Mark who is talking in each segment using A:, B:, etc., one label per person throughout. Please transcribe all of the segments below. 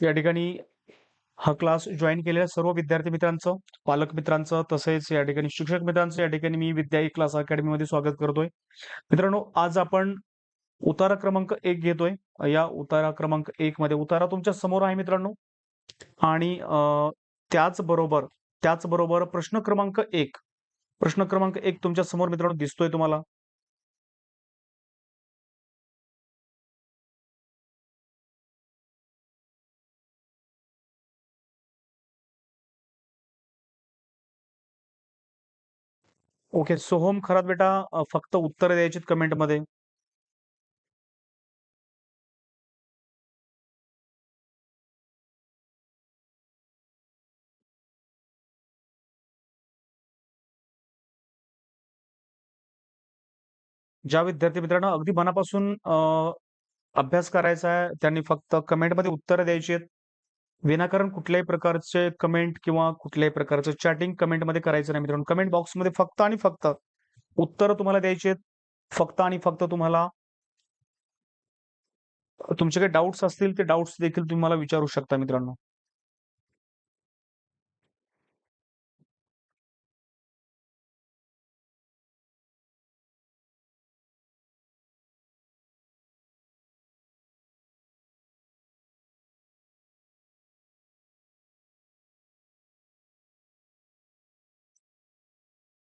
A: या ठिकाणी हा क्लास जॉईन केलेल्या सर्व विद्यार्थी मित्रांचं, पालक मित्रांचं तसेच या ठिकाणी शिक्षक मित्रांचं या ठिकाणी मी विद्या एक क्लास अकॅडमीमध्ये स्वागत करतोय. मित्रांनो, आज आपण उतारा क्रमांक एक घेतोय. या उतारा क्रमांक एक मध्ये उतारा तुमच्यासमोर आहे मित्रांनो आणि त्याचबरोबर त्याचबरोबर प्रश्न क्रमांक एक प्रश्न क्रमांक एक तुमच्यासमोर मित्रांनो दिसतोय तुम्हाला? ओके. सोहम खरात बेटा अ, फक्त द्यायची कमेंटमध्ये ज्या विद्यार्थी मित्रांनो अगदी मनापासून अ, अभ्यास करायचा आहे, त्यांनी फक्त कमेंटमध्ये उत्तर द्यायची आहेत. विनाकारण कुठल्याही प्रकारचे कमेंट किंवा कुठल्याही प्रकारचं चॅटिंग कमेंटमध्ये करायचं नाही मित्रांनो. कमेंट बॉक्समध्ये फक्त आणि फक्त उत्तर तुम्हाला द्यायची आहेत. फक्त आणि फक्त तुम्हाला तुमचे काही डाउट्स असतील, ते डाउट्स देखील तुम्ही मला विचारू शकता मित्रांनो.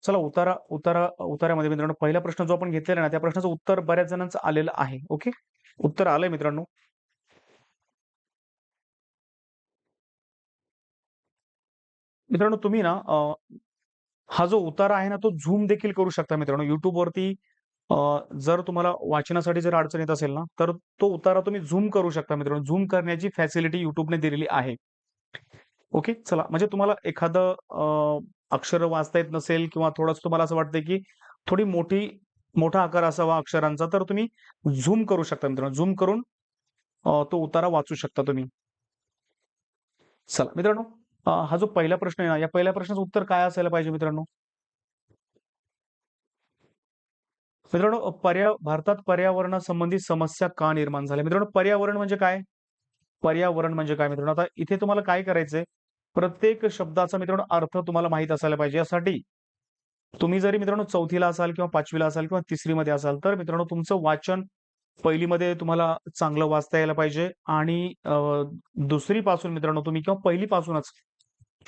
A: चला उतारा उतारा उतारामध्ये मित्रांनो पहिला प्रश्न जो आपण घेतलेला ना, त्या प्रश्नाचं उत्तर बऱ्याच जणांचं आलेलं आहे. ओके. उत्तर आलंय मित्रांनो. मित्रांनो तुम्ही ना हा जो उतारा आहे ना, तो झूम देखील करू शकता मित्रांनो. युट्यूबवरती जर तुम्हाला वाचनासाठी जर अडचण येत असेल ना, तर तो उतारा तुम्ही झूम करू शकता मित्रांनो. झूम करण्याची फॅसिलिटी युट्यूबने दिलेली आहे. ओके. चला म्हणजे तुम्हाला एखादं अक्षर वाचता येत नसेल किंवा थोडंसं तुम्हाला असं वाटतं की थोडी मोठी मोठा आकार असावा अक्षरांचा, तर तुम्ही झूम करू शकता मित्रांनो. झूम करून तो उतारा वाचू शकता तुम्ही. चला मित्रांनो हा जो पहिला प्रश्न आहे ना, या पहिल्या प्रश्नाचं उत्तर काय असायला पाहिजे मित्रांनो? मित्रांनो पर्या भारतात पर्यावरणासंबंधी समस्या का निर्माण झाल्या? मित्रांनो पर्यावरण म्हणजे काय? पर्यावरण म्हणजे काय मित्रांनो? आता इथे तुम्हाला काय करायचंय, प्रत्येक शब्दाचा मित्रांनो अर्थ तुम्हाला माहीत असायला पाहिजे. यासाठी तुम्ही जरी मित्रांनो चौथीला असाल किंवा पाचवीला असाल किंवा तिसरीमध्ये असाल, तर मित्रांनो तुमचं वाचन पहिलीमध्ये तुम्हाला चांगलं वाचता यायला पाहिजे आणि दुसरी दुसरीपासून मित्रांनो तुम्ही किंवा पहिलीपासूनच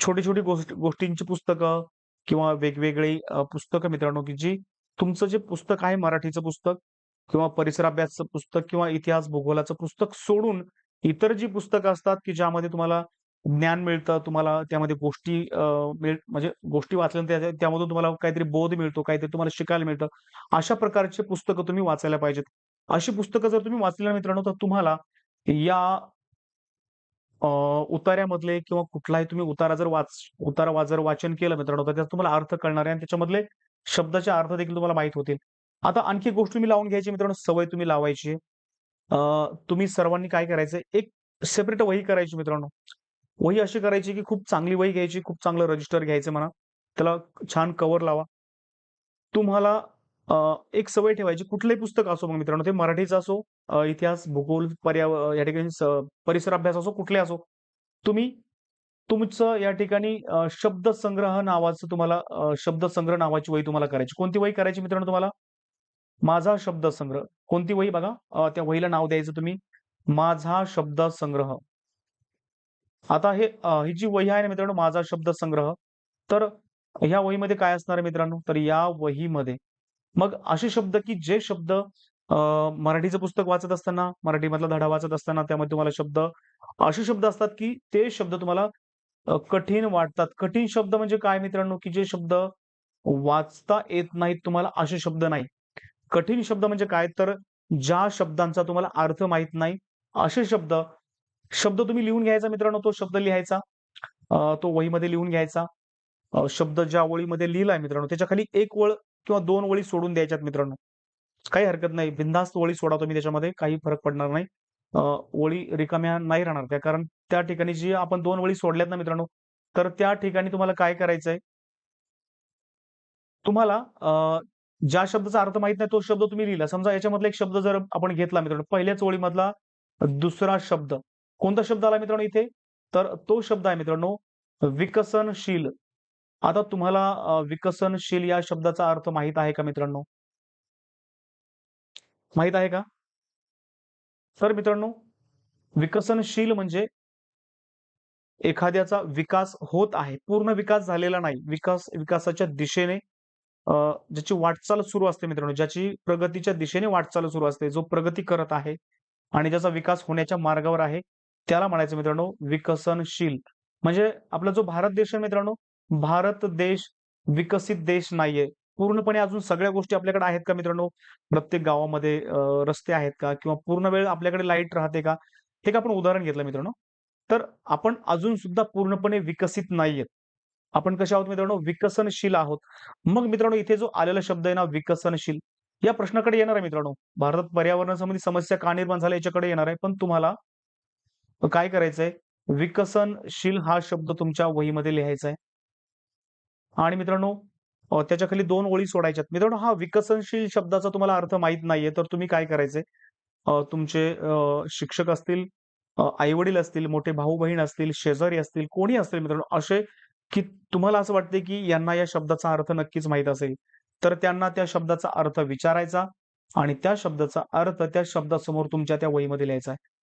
A: छोटी-छोटी गोष्ट गोष्टींची पुस्तकं किंवा वेगवेगळी पुस्तकं मित्रांनो, की जी तुमचं जे पुस्तक आहे मराठीचं पुस्तक किंवा परिसर अभ्यासचं पुस्तक किंवा इतिहास, भूगोलाचं पुस्तक सोडून इतर जी पुस्तकं असतात, की ज्यामध्ये तुम्हाला ज्ञान मिळतं, तुम्हाला त्यामध्ये गोष्टी म्हणजे गोष्टी वाचल्यानंतर त्यामधून तुम्हाला काहीतरी बोध मिळतो, काहीतरी तुम्हाला शिकायला मिळतं. अशा प्रकारचे पुस्तकं तुम्ही वाचायला पाहिजेत. अशी पुस्तकं जर तुम्ही वाचली मित्रांनो, तर तुम्हाला या उतार्यामधले किंवा कुठलाही तुम्ही उतारा जर वाच उतारा वा जर वाचन केलं मित्रांनो, तर त्याचा तुम्हाला अर्थ कळणार आहे आणि त्याच्यामधले शब्दाचे अर्थ देखील तुम्हाला माहीत होतील. आता आणखी गोष्ट तुम्ही लावून घ्यायची मित्रांनो, सवय तुम्ही लावायची तुम्ही सर्वांनी काय करायचं एक सेपरेट वही करायची मित्रांनो. वही अशी करायची, की खूप चांगली वही घ्यायची, खूप चांगलं रजिस्टर घ्यायचं म्हणा. त्याला छान कव्हर लावा. तुम्हाला एक सवय ठेवायची कुठलंही पुस्तक असो मग मित्रांनो, ते मराठीचं असो, इतिहास, भूगोल, पर्याव या ठिकाणी परिसर अभ्यास असो, कुठले असो. तुम्ही तुमचं या ठिकाणी शब्द शब्दसंग्रह नावाचं तुम्हाला शब्द शब्दसंग्रह नावाची वही तुम्हाला करायची. कोणती वही करायची मित्रांनो तुम्हाला? माझा शब्दसंग्रह. कोणती वही बघा? त्या वहीला नाव द्यायचं तुम्ही, माझा शब्दसंग्रह. आता हे ही जी वही आहे ना मित्रांनो, माझा शब्द संग्रह तर ह्या वहीमध्ये काय असणार आहे मित्रांनो? तर या वहीमध्ये मग असे शब्द, की जे शब्द मराठीचं पुस्तक वाचत असताना, मराठीमधला धडा वाचत असताना त्यामध्ये तुम्हाला शब्द असे शब्द असतात, की ते शब्द तुम्हाला कठीण वाटतात. कठीण शब्द म्हणजे काय मित्रांनो, की जे शब्द वाचता येत नाहीत तुम्हाला असे शब्द नाही. कठीण शब्द म्हणजे काय? तर ज्या शब्दांचा तुम्हाला अर्थ माहीत नाही, असे शब्द शब्द तुम्ही लिहून घ्यायचा मित्रांनो, तो शब्द लिहायचा. तो वहीमध्ये लिहून घ्यायचा. शब्द ज्या ओळीमध्ये लिहिलाय मित्रांनो, त्याच्याखाली 1 ओळ किंवा दोन ओळी सोडून द्यायच्यात मित्रांनो. काही हरकत नाही. बिनधास्त ओळी सोडा तुम्ही त्याच्यामध्ये, काही फरक पडणार नाही. ओळी रिकाम्या नाही राहणार त्या, कारण त्या ठिकाणी जी आपण दोन ओळी सोडल्यात ना मित्रांनो, तर त्या ठिकाणी तुम्हाला काय करायचंय तुम्हाला ज्या शब्दाचा अर्थ माहीत नाही, तो शब्द तुम्ही लिहिला. समजा याच्यामधला एक शब्द जर आपण घेतला मित्रांनो, पहिल्याच ओळीमधला दुसरा शब्द. कोणता शब्द आला मित्रांनो इथे? तर तो शब्द आहे मित्रांनो विकसनशील. आता तुम्हाला विकसनशील या शब्दाचा अर्थ माहीत आहे का मित्रांनो? माहीत आहे का? तर मित्रांनो विकसनशील म्हणजे एखाद्याचा विकास होत आहे पूर्ण विकास झालेला नाही. विकास विकासाच्या दिशेने ज्याची वाटचाल सुरू असते मित्रांनो ज्याची प्रगतीच्या दिशेने वाटचाल सुरू असते जो प्रगती करत आहे आणि ज्याचा विकास होण्याच्या मार्गावर आहे त्याला म्हणायचं मित्रांनो विकसनशील. म्हणजे आपला जो भारत देश आहे मित्रांनो भारत देश विकसित देश नाहीये. पूर्णपणे अजून सगळ्या गोष्टी आपल्याकडे आहेत का मित्रांनो? प्रत्येक गावामध्ये रस्ते आहेत का? किंवा पूर्ण वेळ आपल्याकडे लाइट राहते का? हे का आपण उदाहरण घेतलं मित्रांनो? तर आपण अजून सुद्धा पूर्णपणे विकसित नाहीयेत. आपण कशा आहोत मित्रांनो? विकसनशील आहोत. मग मित्रांनो इथे जो आलेला शब्द आहे ना विकसनशील या प्रश्नाकडे येणार आहे मित्रांनो. भारतात पर्यावरणासंबंधी समस्या का निर्माण झाल्या याच्याकडे येणार आहे. पण तुम्हाला काय करायचंय? विकसनशील हा शब्द तुमच्या वहीमध्ये लिहायचा आहे आणि मित्रांनो त्याच्याखाली दोन ओळी सोडायच्यात. मित्रांनो हा विकसनशील शब्दाचा तुम्हाला अर्थ माहीत नाहीये तर तुम्ही काय करायचंय? तुमचे शिक्षक असतील आई वडील असतील मोठे भाऊ बहीण असतील शेजारी असतील कोणी असतील मित्रांनो असे की तुम्हाला असं वाटते की यांना या शब्दाचा अर्थ नक्कीच माहीत असेल. तर त्यांना त्या शब्दाचा अर्थ विचारायचा आणि त्या शब्दाचा अर्थ त्या शब्दासमोर तुमच्या त्या वहीमध्ये लिहायचा आहे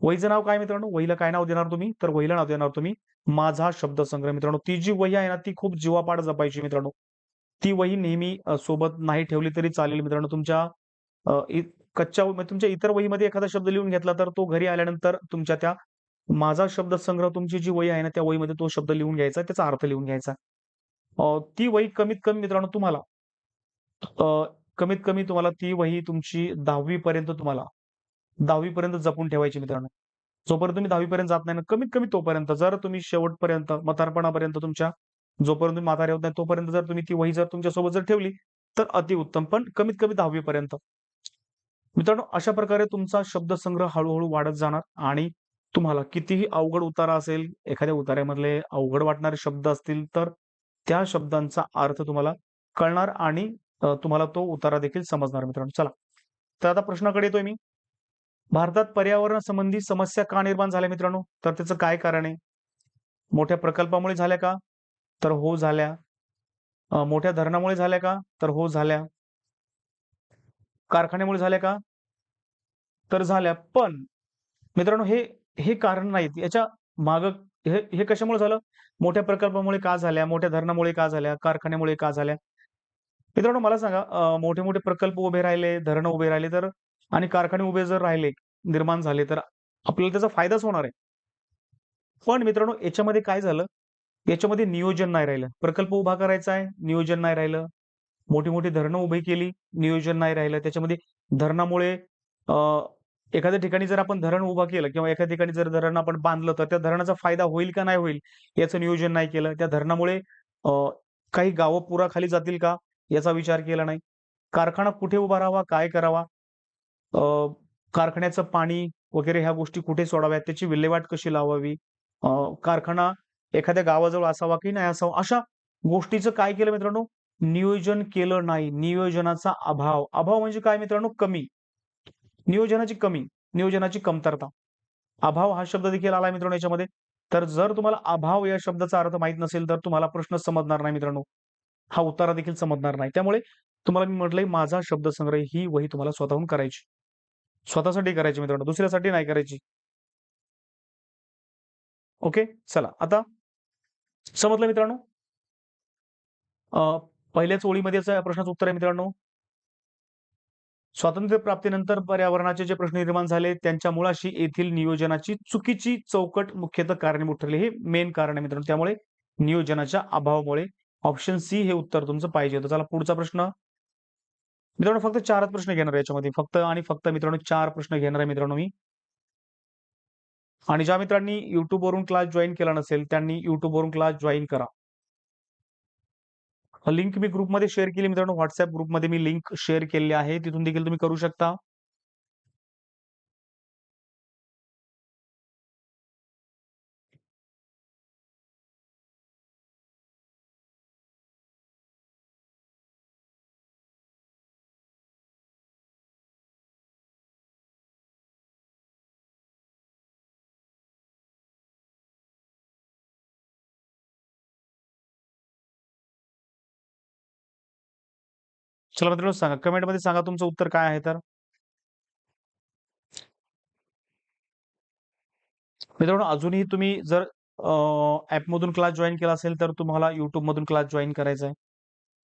A: वहीचं नाव काय मित्रांनो? वहीला काय नाव देणार तुम्ही? तर वहीला नाव देणार तुम्ही माझा शब्दसंग्रह. मित्रांनो ती जी वही आहे ना ती खूप जीवापाड जपायची मित्रांनो. ती वही नेहमी सोबत नाही ठेवली तरी चालेल मित्रांनो. तुमच्या कच्च्या म्हणजे तुमच्या इतर वहीमध्ये एखादा शब्द लिहून घेतला तर तो घरी आल्यानंतर तुमच्या त्या माझा शब्द संग्रह तुमची जी वही आहे ना त्या वहीमध्ये तो शब्द लिहून घ्यायचा त्याचा अर्थ लिहून घ्यायचा. ती वही कमीत कमी मित्रांनो तुम्हाला कमीत कमी तुम्हाला ती वही तुमची दहावी पर्यंत तुम्हाला दहावीपर्यंत जपून ठेवायची मित्रांनो. जोपर्यंत तुम्ही दहावीपर्यंत जात नाही ना कमीत कमी तोपर्यंत जर तुम्ही शेवटपर्यंत मतारपणापर्यंत तुमच्या जोपर्यंत तुम्ही म्हातारे होत नाही तोपर्यंत जर तुम्ही ती वही जर तुमच्यासोबत जर ठेवली तर अतिउत्तम पण कमीत कमी दहावी पर्यंत मित्रांनो अशा प्रकारे तुमचा शब्दसंग्रह हळूहळू वाढत जाणार आणि तुम्हाला कितीही अवघड उतारा असेल एखाद्या उतार्यामधले अवघड वाटणारे शब्द असतील तर त्या शब्दांचा अर्थ तुम्हाला कळणार आणि तुम्हाला तो उतारा देखील समजणार मित्रांनो. चला. तर आता प्रश्नाकडे येतोय मी. भारतात पर्यावरण संबंधी समस्या का निर्माण झाल्या मित्रांनो? तर त्याचं काय कारण आहे? मोठ्या प्रकल्पामुळे झाल्या का? तर हो झाल्या. मोठ्या धरणामुळे झाल्या का? तर हो झाल्या. कारखान्यामुळे झाल्या का? तर झाल्या. पण मित्रांनो हे हे कारण नाहीत. याच्या माग हे हे कशामुळे झालं? मोठ्या प्रकल्पामुळे का झाल्या? मोठ्या धरणामुळे का झाल्या? कारखान्यामुळे का झाल्या? मित्रांनो मला सांगा मोठे मोठे प्रकल्प उभे राहिले धरणं उभे राहिले तर आणि कारखाने उभे जर राहिले निर्माण झाले तर आपल्याला त्याचा फायदाच होणार आहे. पण मित्रांनो याच्यामध्ये काय झालं? याच्यामध्ये नियोजन नाही राहिलं. प्रकल्प उभा करायचा आहे नियोजन नाही राहिलं. मोठी मोठी धरणं उभी केली नियोजन नाही राहिलं. त्याच्यामध्ये धरणामुळे एखाद्या ठिकाणी जर आपण धरण उभा केलं किंवा एखाद्या ठिकाणी जर धरण आपण बांधलं तर त्या धरणाचा फायदा होईल का नाही होईल याचं नियोजन नाही केलं. त्या धरणामुळे काही गावं पुराखाली जातील का याचा विचार केला नाही. कारखाना कुठे उभा राहावा काय करावा कारखान्याचं पाणी वगैरे ह्या गोष्टी कुठे सोडाव्यात? त्याची विल्हेवाट कशी लावावी? कारखाना एखाद्या गावाजवळ असावा की नाही असावा? अशा गोष्टीचं काय केलं मित्रांनो? नियोजन केलं नाही. नियोजनाचा अभाव. अभाव म्हणजे काय मित्रांनो? कमी. नियोजनाची कमी. नियोजनाची कमतरता. अभाव हा शब्द देखील आला मित्रांनो याच्यामध्ये. तर जर तुम्हाला अभाव या शब्दाचा अर्थ माहीत नसेल तर तुम्हाला प्रश्न समजणार नाही मित्रांनो. हा उत्तरा देखील समजणार नाही. त्यामुळे तुम्हाला मी म्हटलंय माझा शब्दसंग्रह ही वही तुम्हाला स्वतःहून करायची. स्वतःसाठी करायची मित्रांनो दुसऱ्यासाठी नाही करायची. ओके चला आता समजलं मित्रांनो? पहिल्याच ओळीमध्येच प्रश्नाचं उत्तर आहे मित्रांनो. स्वातंत्र्य प्राप्तीनंतर पर्यावरणाचे जे प्रश्न निर्माण झाले त्यांच्या मुळाशी येथील नियोजनाची चुकीची चौकट मुख्यतः कारणीभूत ठरली हे मेन कारण आहे मित्रांनो. त्यामुळे नियोजनाच्या अभावामुळे ऑप्शन सी हे उत्तर तुमचं पाहिजे होतं. चला पुढचा प्रश्न. मित्रांनो फक्त चारच प्रश्न घेणार आहे याच्यामध्ये. फक्त आणि फक्त मित्रांनो चार प्रश्न घेणार आहे मित्रांनो मी. आणि ज्या मित्रांनी युट्यूबवरून क्लास जॉईन केला नसेल त्यांनी युट्यूबवरून क्लास जॉईन करा. लिंक मी ग्रुपमध्ये शेअर केली मित्रांनो. व्हॉट्सअप ग्रुपमध्ये मी लिंक शेअर केलेली आहे. तिथून देखील तुम्ही करू शकता. चला मित्रांनो सांगा. कमेंटमध्ये सांगा तुमचं उत्तर काय आहे तर. मित्रांनो अजूनही तुम्ही जर ॲपमधून क्लास जॉईन केला असेल तर तुम्हाला मधून क्लास जॉईन करायचा आहे.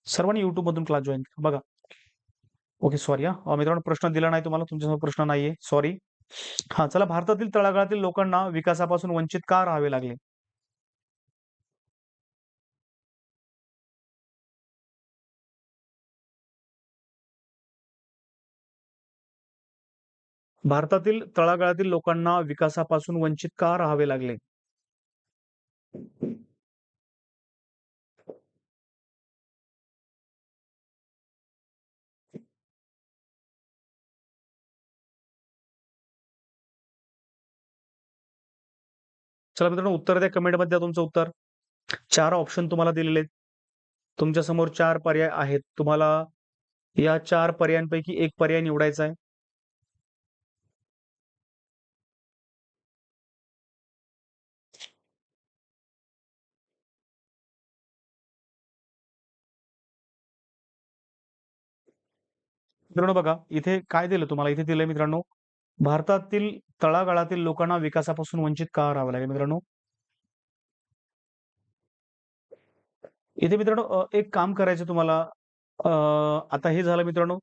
A: सर्वांनी मधून क्लास जॉईन बघा. ओके सॉरी हा. मित्रांनो प्रश्न दिला नाही तुम्हाला. तुमच्यासमोर प्रश्न नाहीये. सॉरी. हा चला. भारतातील तळागाळातील लोकांना विकासापासून वंचित का राहावे लागले? भारतातील तळागाळातील लोकांना विकासापासून वंचित का राहावे लागले? चला मित्रांनो उत्तर द्या. कमेंटमध्ये द्या तुमचं उत्तर. चार ऑप्शन तुम्हाला दिलेले आहेत. तुमच्यासमोर चार पर्याय आहेत. तुम्हाला या चार पर्यायांपैकी एक पर्याय निवडायचा आहे. मित्रांनो बघा इथे काय दिलं तुम्हाला? इथे दिलंय मित्रांनो भारतातील तळागाळातील लोकांना विकासापासून वंचित का राहावं लागेल मित्रांनो? इथे मित्रांनो एक काम करायचं तुम्हाला. आता हे झालं मित्रांनो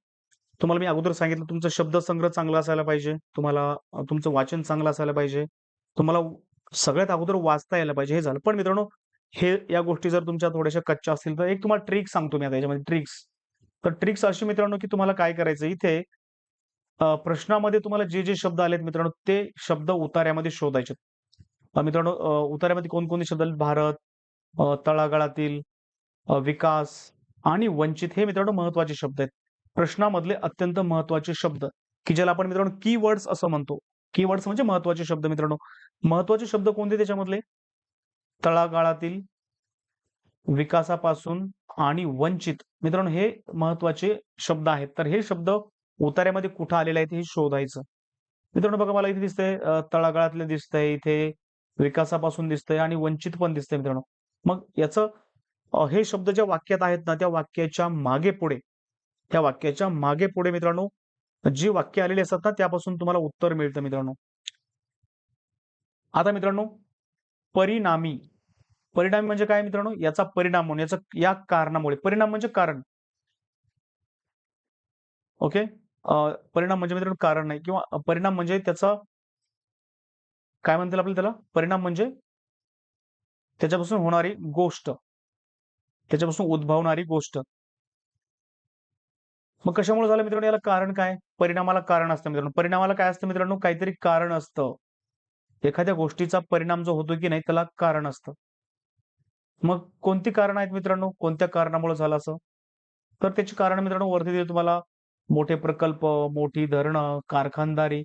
A: तुम्हाला मी अगोदर सांगितलं तुमचा शब्दसंग्रह चांगला असायला पाहिजे तुम्हाला तुमचं वाचन चांगलं असायला पाहिजे तुम्हाला सगळ्यात अगोदर वाचता यायला पाहिजे हे झालं. पण मित्रांनो हे या गोष्टी जर तुमच्या थोड्याशा कच्च्या असतील तर एक तुम्हाला ट्रिक सांगतो मी आता याच्यामध्ये ट्रिक्स. तर ट्रिक्स अशी मित्रांनो की तुम्हाला काय करायचं इथे प्रश्नामध्ये तुम्हाला जे जे शब्द आलेत मित्रांनो ते शब्द उतार्यामध्ये शोधायचे. मित्रांनो उतार्यामध्ये कोणकोणते शब्द आले भारत तळागाळातील विकास आणि वंचित हे मित्रांनो महत्त्वाचे शब्द आहेत. प्रश्नामधले अत्यंत महत्त्वाचे शब्द की ज्याला आपण मित्रांनो की वर्ड्स असं म्हणतो. की वर्ड्स म्हणजे महत्त्वाचे शब्द मित्रांनो. महत्त्वाचे शब्द कोणते त्याच्यामधले? तळागाळातील विकासापासून आणि वंचित मित्रांनो हे महत्त्वाचे शब्द आहेत. तर हे शब्द उतार्यामध्ये कुठं आलेले आहेत हे शोधायचं. मित्रांनो बघा मला इथे दिसतंय तळागाळातले दिसतंय इथे विकासापासून दिसतंय आणि वंचित पण दिसतंय मित्रांनो. मग याचं हे शब्द ज्या वाक्यात आहेत ना त्या वाक्याच्या मागे पुढे त्या वाक्याच्या मागे पुढे मित्रांनो जी वाक्य आलेली असतात ना त्यापासून तुम्हाला उत्तर मिळतं मित्रांनो. आता मित्रांनो परिणामी परिणाम म्हणजे काय मित्रांनो? याचा परिणाम म्हणून याचा या कारणामुळे. परिणाम म्हणजे कारण. ओके? परिणाम म्हणजे मित्रांनो कारण नाही किंवा परिणाम म्हणजे त्याचा काय म्हणतील आपल्याला त्याला? परिणाम म्हणजे त्याच्यापासून होणारी गोष्ट. त्याच्यापासून उद्भवणारी गोष्ट. मग कशामुळे झालं मित्रांनो? याला कारण काय? परिणामाला कारण असतं मित्रांनो. परिणामाला काय असतं मित्रांनो? काहीतरी कारण असतं. एखाद्या गोष्टीचा परिणाम जो होतो की नाही त्याला कारण असतं. मग कोणती कारण आहेत मित्रांनो? कोणत्या कारणामुळे झालं असं? तर त्याची कारण मित्रांनो वरती दिले तुम्हाला. मोठे प्रकल्प मोठी धरणं कारखानदारी.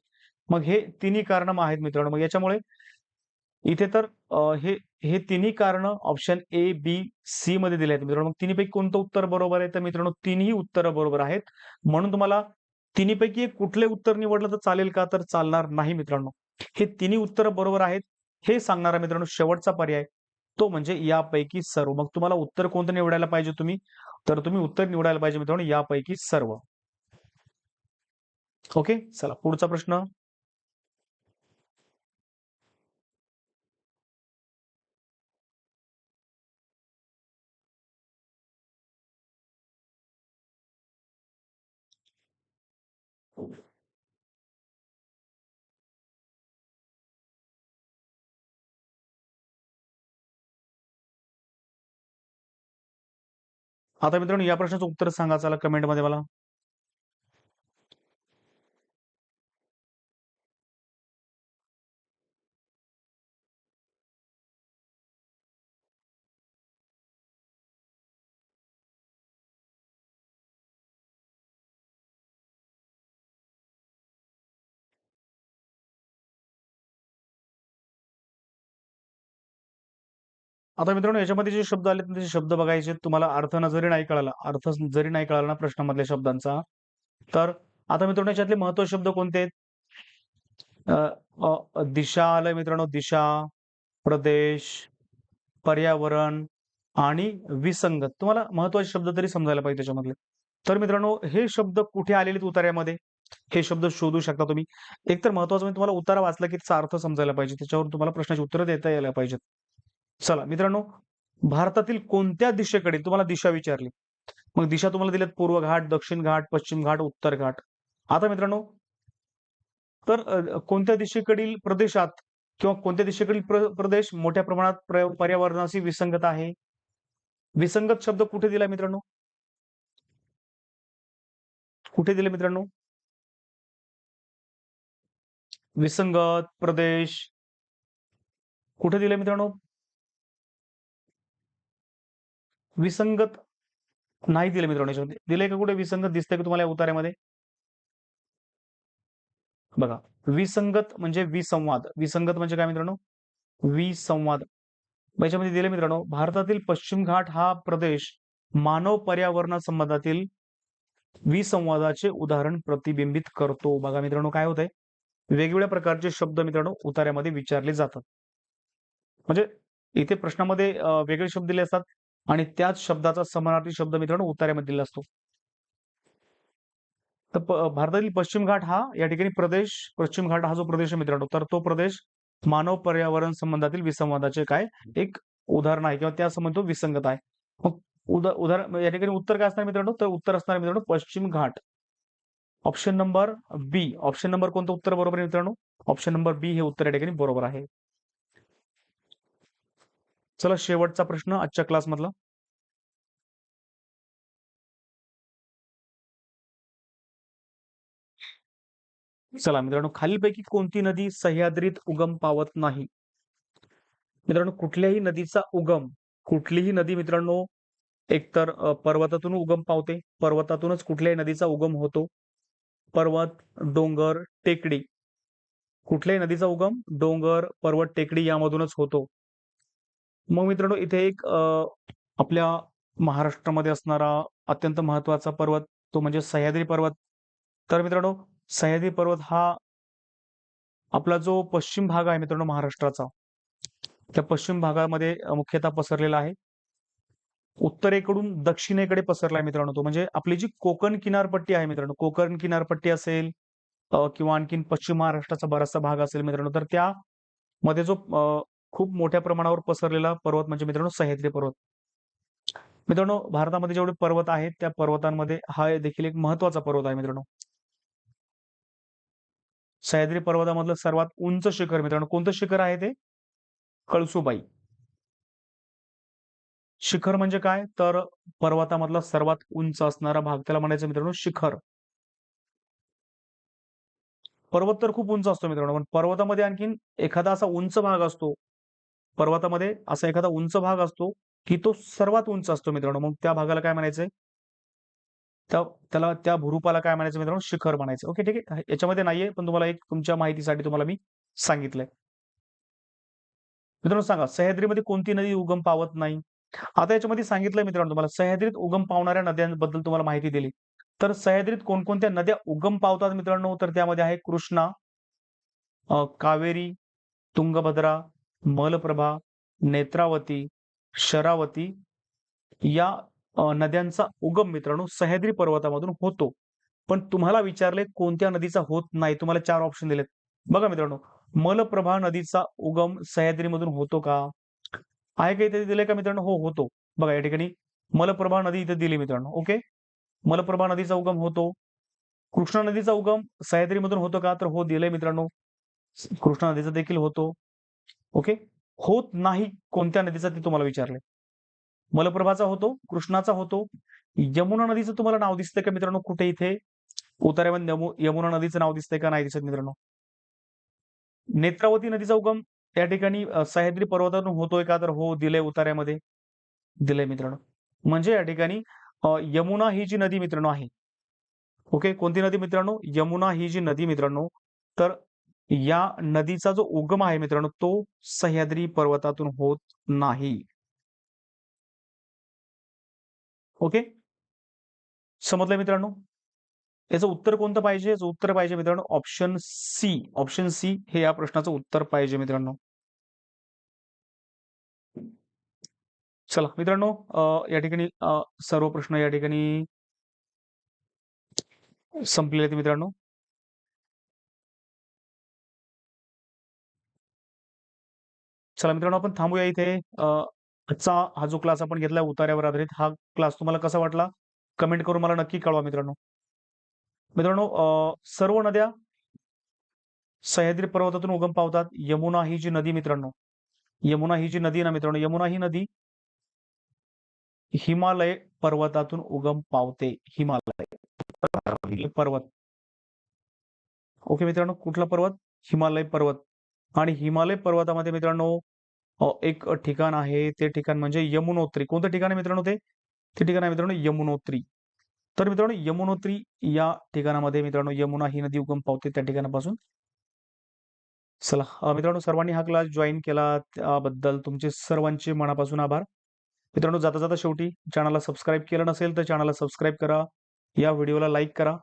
A: मग हे तिन्ही कारण आहेत मित्रांनो. मग याच्यामुळे इथे तर हे हे तिन्ही कारण ऑप्शन ए बी सी मध्ये दिले आहेत मित्रांनो. मग तिन्हीपैकी कोणतं उत्तर बरोबर आहे? तर मित्रांनो तिन्ही उत्तर बरोबर आहेत. म्हणून तुम्हाला तिन्हीपैकी एक कुठले उत्तर निवडलं तर चालेल का? तर चालणार नाही मित्रांनो. हे तिन्ही उत्तर बरोबर आहेत. हे सांगणारा मित्रांनो शेवटचा पर्याय. तो म्हणजे यापैकी सर्व. मग तुम्हाला उत्तर कोणतं निवडायला पाहिजे तुम्ही? तर तुम्ही उत्तर निवडायला पाहिजे मित्रांनो यापैकी सर्व. ओके? चला पुढचा प्रश्न. आता मित्रांनो या प्रश्नाचं उत्तर सांगा चला कमेंटमध्ये मला. आता मित्रांनो याच्यामध्ये जे शब्द आले त्याचे शब्द बघायचे तुम्हाला अर्थ ना जरी नाही कळाला अर्थ जरी नाही कळाला ना प्रश्नामधल्या शब्दांचा तर आता मित्रांनो याच्यातले महत्त्वाचे शब्द कोणते आहेत? दिशा आलंय मित्रांनो दिशा प्रदेश पर्यावरण आणि विसंगत. तुम्हाला महत्त्वाचे शब्द तरी समजायला पाहिजे त्याच्यामधले. तर मित्रांनो हे शब्द कुठे आलेले आहेत उतार्यामध्ये? हे शब्द शोधू शकता तुम्ही. एकतर महत्वाचं म्हणजे तुम्हाला उतारा वाचला की त्याचा अर्थ समजायला पाहिजे. त्याच्यावर तुम्हाला प्रश्नाची उत्तरं देता यायला पाहिजेत. चला मित्रांनो भारतातील कोणत्या दिशेकडे तुम्हाला दिशा विचारली. मग दिशा तुम्हाला दिल्यात पूर्व घाट दक्षिण घाट पश्चिम घाट उत्तर घाट. आता मित्रांनो तर कोणत्या दिशेकडील प्रदेशात किंवा कोणत्या दिशेकडील प्र- प्रदेश मोठ्या प्रमाणात पर्यावरणाशी विसंगत आहे? विसंगत शब्द कुठे दिला मित्रांनो? कुठे दिले मित्रांनो? विसंगत प्रदेश कुठे दिले मित्रांनो? विसंगत नाही दिले मित्रांनो याच्यामध्ये. दिले का कुठे विसंगत? दिसतंय का तुम्हाला या उतार्यामध्ये बघा विसंगत म्हणजे विसंवाद. विसंगत म्हणजे काय मित्रांनो? विसंवाद. याच्यामध्ये दिले मित्रांनो भारतातील पश्चिम घाट हा प्रदेश मानव पर्यावरणा संबंधातील विसंवादाचे उदाहरण प्रतिबिंबित करतो. बघा मित्रांनो काय होतंय? वेगवेगळ्या प्रकारचे शब्द मित्रांनो उतार्यामध्ये विचारले जातात. म्हणजे इथे प्रश्नामध्ये वेगळे शब्द दिले असतात. आणि त्याच शब्दाचा समानार्थी शब्द मित्रांनो उतार्यामध्ये दिला असतो. तर भारतातील पश्चिम घाट हा या ठिकाणी प्रदेश पश्चिम घाट हा जो प्रदेश आहे मित्रांनो तर तो प्रदेश मानव पर्यावरण संबंधातील विसंवादाचे काय एक उदाहरण आहे किंवा त्या संबंध तो विसंगत आहे. मग उदा उदाहरण या ठिकाणी उत्तर काय असणार मित्रांनो? तर उत्तर असणार मित्रांनो पश्चिम घाट. Option number B option number कोणतं उत्तर बरोबर आहे मित्रांनो? ऑप्शन नंबर बी हे उत्तर या ठिकाणी बरोबर आहे. चला शेवटचा प्रश्न आजच्या क्लास मधला चला मित्रांनो खालीलपैकी कोणती नदी सह्याद्रीत उगम पावत नाही? मित्रांनो कुठल्याही नदीचा उगम कुठलीही नदी मित्रांनो एकतर पर्वतातून उगम पावते पर्वतातूनच कुठल्याही नदीचा उगम होतो. पर्वत डोंगर टेकडी. कुठल्याही नदीचा उगम डोंगर पर्वत टेकडी यामधूनच होतो. मग मित्रांनो इथे एक आपल्या महाराष्ट्रामध्ये असणारा अत्यंत महत्त्वाचा पर्वत तो म्हणजे सह्याद्री पर्वत. तर मित्रांनो सह्याद्री पर्वत हा आपला जो पश्चिम भाग आहे मित्रांनो महाराष्ट्राचा त्या पश्चिम भागामध्ये मुख्यतः पसरलेला आहे. उत्तरेकडून दक्षिणेकडे पसरला आहे मित्रांनो तो. म्हणजे आपली जी कोकण किनारपट्टी आहे मित्रांनो कोकण किनारपट्टी असेल किंवा आणखीन पश्चिम महाराष्ट्राचा बराचसा भाग असेल मित्रांनो तर त्या मध्ये जो खूप मोठ्या प्रमाणावर पसरलेला पर्वत म्हणजे मित्रांनो सह्याद्री पर्वत. मित्रांनो भारतामध्ये जेवढे पर्वत आहेत त्या पर्वतांमध्ये हा देखील एक महत्त्वाचा पर्वत आहे मित्रांनो. सह्याद्री पर्वतामधलं सर्वात उंच शिखर मित्रांनो कोणतं शिखर आहे ते? कळसुबाई. शिखर म्हणजे काय? तर पर्वतामधला सर्वात उंच असणारा भाग त्याला म्हणायचं मित्रांनो शिखर. पर्वत तर खूप उंच असतो मित्रांनो पण पर्वतामध्ये आणखीन एखादा असा उंच भाग असतो पर्वतामध्ये असा एखादा उंच भाग असतो की तो सर्वात उंच असतो मित्रांनो. मग त्या भागाला काय म्हणायचंय त्या त्याला त्या भूरूपाला काय म्हणायचं मित्रांनो? शिखर म्हणायचं ओके ठीक आहे. याच्यामध्ये नाहीये पण तुम्हाला एक तुमच्या माहितीसाठी तुम्हाला मी सांगितलंय. मित्रांनो सांगा सह्याद्रीमध्ये कोणती नदी उगम पावत नाही? आता याच्यामध्ये सांगितलंय मित्रांनो तुम्हाला सह्याद्रीत उगम पावणाऱ्या नद्यांबद्दल तुम्हाला माहिती दिली. तर सह्याद्रीत कोणकोणत्या नद्या उगम पावतात मित्रांनो? तर त्यामध्ये आहे कृष्णा कावेरी तुंगभद्रा मलप्रभा नेत्रावती शरावती या नद्यांचा उगम मित्रांनो सह्याद्री पर्वतामधून होतो. पण तुम्हाला विचारले कोणत्या नदीचा होत नाही तुम्हाला चार ऑप्शन दिलेत. बघा मित्रांनो मलप्रभा नदीचा उगम सह्याद्रीमधून होतो का? आहे का इथे दिले का मित्रांनो? हो होतो. बघा या ठिकाणी मलप्रभा नदी इथे दिली मित्रांनो ओके? मलप्रभा नदीचा उगम होतो. कृष्णा नदीचा उगम सह्याद्रीमधून होतो का? तर हो दिलंय मित्रांनो. कृष्णा नदीचा देखील होतो. ओके? होत नाही कोणत्या नदीचा ते तुम्हाला विचारलंय. मलप्रभाचा होतो कृष्णाचा होतो. यमुना नदीचं तुम्हाला नाव दिसतंय का मित्रांनो? कुठे इथे? उतार्यामध्ये यमुना नदीचं नाव दिसतंय का? नाही दिसत मित्रांनो. नेत्रावती नदीचा उगम त्या ठिकाणी सह्याद्री पर्वतातून होतोय का? तर हो दिलंय उतार्यामध्ये दिलंय मित्रांनो. म्हणजे या ठिकाणी यमुना ही जी नदी मित्रांनो आहे ओके? कोणती नदी मित्रांनो? यमुना ही जी नदी मित्रांनो तर या नदीचा जो उगम आहे मित्रांनो तो सह्याद्री पर्वतातून होत नाही. ओके समजलं मित्रांनो? याचं उत्तर कोणतं पाहिजे? याचं उत्तर पाहिजे मित्रांनो ऑप्शन सी ऑप्शन सी हे या प्रश्नाचं उत्तर पाहिजे मित्रांनो. चला मित्रांनो या ठिकाणी सर्व प्रश्न या ठिकाणी संपलेले आहेत मित्रांनो. चला मित्रांनो आपण थांबूया इथे. आजचा हा जो क्लास आपण घेतला उतार्यावर आधारित हा क्लास तुम्हाला कसा वाटला? कमेंट करून मला नक्की कळवा मित्रांनो. मित्रांनो सर्व नद्या सह्याद्री पर्वतातून उगम पावतात. यमुना ही जी नदी मित्रांनो यमुना ही जी नदी ना मित्रांनो यमुना ही नदी हिमालय पर्वतातून उगम पावते. हिमालय पर्वत. ओके मित्रांनो कुठला पर्वत? हिमालय पर्वत. आणि हिमालय पर्वतामध्ये मित्रांनो हो, एक ठिकाण आहे ते ठिकाण म्हणजे यमुनोत्री. कोणतं ठिकाण आहे मित्रांनो ते? ते ठिकाण आहे मित्रांनो यमुनोत्री. तर मित्रांनो यमुनोत्री या ठिकाणामध्ये मित्रांनो यमुना ही नदी उगम पावते त्या ठिकाणापासून. चला मित्रांनो सर्वांनी हा क्लास जॉईन केला. त्याबद्दल तुमचे सर्वांचे मनापासून आभार. मित्रांनो जाता जाता शेवटी चॅनलला सबस्क्राईब केलं नसेल तर चॅनलला सबस्क्राईब करा. या व्हिडिओला लाईक करा.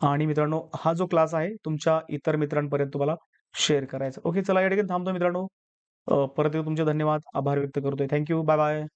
A: आणि मित्रांनो हा जो क्लास आहे तुमच्या इतर मित्रांपर्यंत तुम्हाला शेअर करायचा. ओके चला या ठिकाणी थांबतो मित्रांनो. परत तुमचे धन्यवाद. आभार व्यक्त करतोय. Thank you bye bye